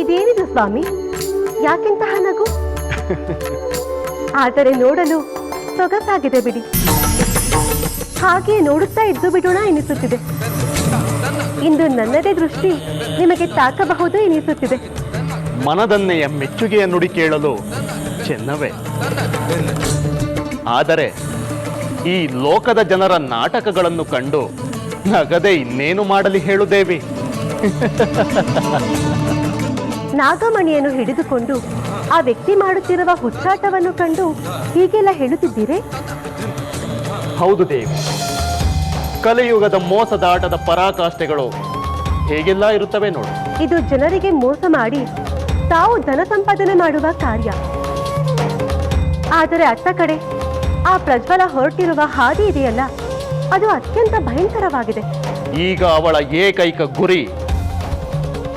ಇದೇನಿದು ಸ್ವಾಮಿ? ಯಾಕೆಂತಹ ನಗು? ಆದರೆ ನೋಡಲು ಸೊಗಸಾಗಿದೆ ಬಿಡಿ. ಹಾಗೆ ನೋಡುತ್ತಾ ಇದ್ದು ಬಿಡೋಣ ಎನಿಸುತ್ತಿದೆ. ಇಂದು ನನ್ನದೇ ದೃಷ್ಟಿ ನಿಮಗೆ ತಾಕಬಹುದು ಎನಿಸುತ್ತಿದೆ. ಮನದನ್ನೆಯ ಮೆಚ್ಚುಗೆಯ ನುಡಿ ಕೇಳಲು ಚೆನ್ನವೇ. ಆದರೆ ಈ ಲೋಕದ ಜನರ ನಾಟಕಗಳನ್ನು ಕಂಡು ನಗದೆ ಇನ್ನೇನು ಮಾಡಲಿ ಹೇಳು ದೇವಿ ನಾಗಮಣಿಯನ್ನು ಹಿಡಿದುಕೊಂಡು ಆ ವ್ಯಕ್ತಿ ಮಾಡುತ್ತಿರುವ ಹುಚ್ಚಾಟವನ್ನು ಕಂಡು ಹೀಗೆಲ್ಲ ಹೇಳುತ್ತಿದ್ದೀರೇ? ಹೌದು ದೇವಿ. ಕಲಿಯುಗದ ಮೋಸದಾಟದ ಪರಾಕಾಷ್ಠೆಗಳು ಹೇಗೆಲ್ಲ ಇರುತ್ತವೆ ನೋಡು. ಇದು ಜನರಿಗೆ ಮೋಸ ಮಾಡಿ ತಾವು ಧನ ಸಂಪಾದನೆ ಮಾಡುವ ಕಾರ್ಯ. ಆದರೆ ಅತ್ತ ಕಡೆ ಆ ಪ್ರಜ್ವಲ ಹೊರಟಿರುವ ಹಾದಿ ಇದೆಯಲ್ಲ ಅದು ಅತ್ಯಂತ ಭಯಂಕರವಾಗಿದೆ. ಈಗ ಅವಳ ಏಕೈಕ ಗುರಿ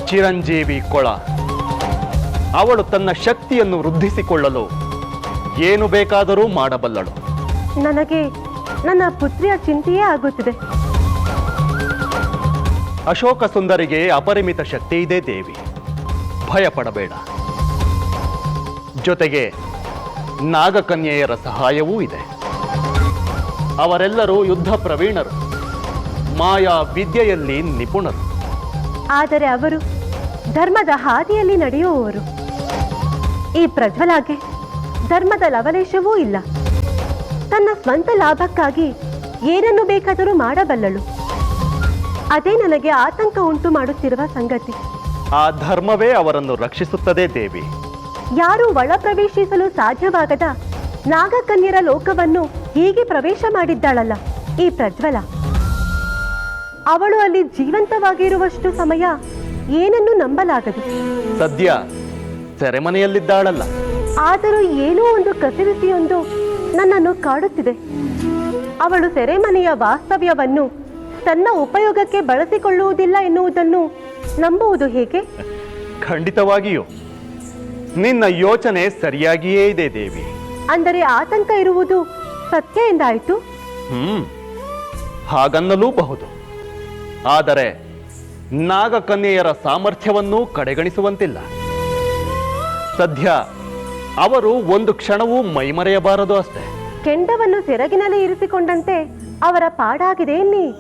ಚಿರಂಜೀವಿ ಕೊಳ. ಅವಳು ತನ್ನ ಶಕ್ತಿಯನ್ನು ವೃದ್ಧಿಸಿಕೊಳ್ಳಲು ಏನು ಬೇಕಾದರೂ ಮಾಡಬಲ್ಲಳು. ನನಗೆ ನನ್ನ ಪುತ್ರಿಯ ಚಿಂತೆಯೇ ಆಗುತ್ತಿದೆ. ಅಶೋಕ ಸುಂದರಿಗೆ ಅಪರಿಮಿತ ಶಕ್ತಿ ಇದೆ ದೇವಿ. ಭಯಪಡಬೇಡ. ಜೊತೆಗೆ ನಾಗಕನ್ಯೆಯರ ಸಹಾಯವೂ ಇದೆ. ಅವರೆಲ್ಲರೂ ಯುದ್ಧ ಪ್ರವೀಣರು. ಮಾಯಾ ವಿದ್ಯೆಯಲ್ಲಿ ನಿಪುಣರು. ಆದರೆ ಅವರು ಧರ್ಮದ ಹಾದಿಯಲ್ಲಿ ನಡೆಯುವವರು. ಈ ಪ್ರಜ್ವಲಾಗೆ ಧರ್ಮದ ಲವಲೇಶವೂ ಇಲ್ಲ. ತನ್ನ ಸ್ವಂತ ಲಾಭಕ್ಕಾಗಿ ಏನನ್ನು ಬೇಕಾದರೂ ಮಾಡಬಲ್ಲಳು. ಅದೇ ನನಗೆ ಆತಂಕ ಉಂಟು ಮಾಡುತ್ತಿರುವ ಸಂಗತಿ. ಆ ಧರ್ಮವೇ ಅವರನ್ನು ರಕ್ಷಿಸುತ್ತದೆ ದೇವಿ. ಯಾರು ಒಳ ಪ್ರವೇಶಿಸಲು ಸಾಧ್ಯವಾಗದ ನಾಗಕನ್ಯರ ಲೋಕವನ್ನು ಹೀಗೆ ಪ್ರವೇಶ ಮಾಡಿದ್ದಾಳಲ್ಲ ಈ ಪ್ರಜ್ವಲ. ಅವಳು ಅಲ್ಲಿ ಜೀವಂತವಾಗಿರುವಷ್ಟು ಸಮಯ ಏನನ್ನು ನಂಬಲಾಗದು. ಸದ್ಯ ಸೆರೆಮನೆಯಲ್ಲಿದ್ದಾಳಲ್ಲ. ಆದರೂ ಏನೋ ಒಂದು ಕಸಿವಿಸಿಯೊಂದು ನನ್ನನ್ನು ಕಾಡುತ್ತಿದೆ. ಅವಳು ಸೆರೆಮನೆಯ ವಾಸ್ತವ್ಯವನ್ನು ತನ್ನ ಉಪಯೋಗಕ್ಕೆ ಬಳಸಿಕೊಳ್ಳುವುದಿಲ್ಲ ಎನ್ನುವುದನ್ನು ನಂಬುವುದು ಹೇಗೆ? ಖಂಡಿತವಾಗಿಯೂ. ನಿನ್ನ ಯೋಚನೆ ಸರಿಯಾಗಿಯೇ ಇದೆ ದೇವಿ. ಅಂದರೆ ಆತಂಕ ಇರುವುದು ಸತ್ಯ ಎಂದಾಯಿತು? ಹ್ಮ್ ಹಾಗನ್ನಲೂಬಹುದು. ಆದರೆ ನಾಗಕನ್ಯೆಯರ ಸಾಮರ್ಥ್ಯವನ್ನು ಕಡೆಗಣಿಸುವಂತಿಲ್ಲ. ಸದ್ಯ ಅವರು ಒಂದು ಕ್ಷಣವೂ ಮೈಮರೆಯಬಾರದು ಅಷ್ಟೇ. ಕೆಂಡವನ್ನು ಸೆರಗಿನಲ್ಲಿ ಇರಿಸಿಕೊಂಡಂತೆ ಅವರ ಪಾಡಾಗಿದೆ ಎನ್ನಿ?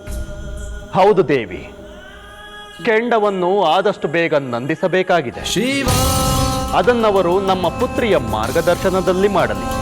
ಹೌದು ದೇವಿ. ಕೆಂಡವನ್ನು ಆದಷ್ಟು ಬೇಗ ನಂದಿಸಬೇಕಾಗಿದೆ. ಅದನ್ನವರು ನಮ್ಮ ಪುತ್ರಿಯ ಮಾರ್ಗದರ್ಶನದಲ್ಲಿ ಮಾಡಲಿ.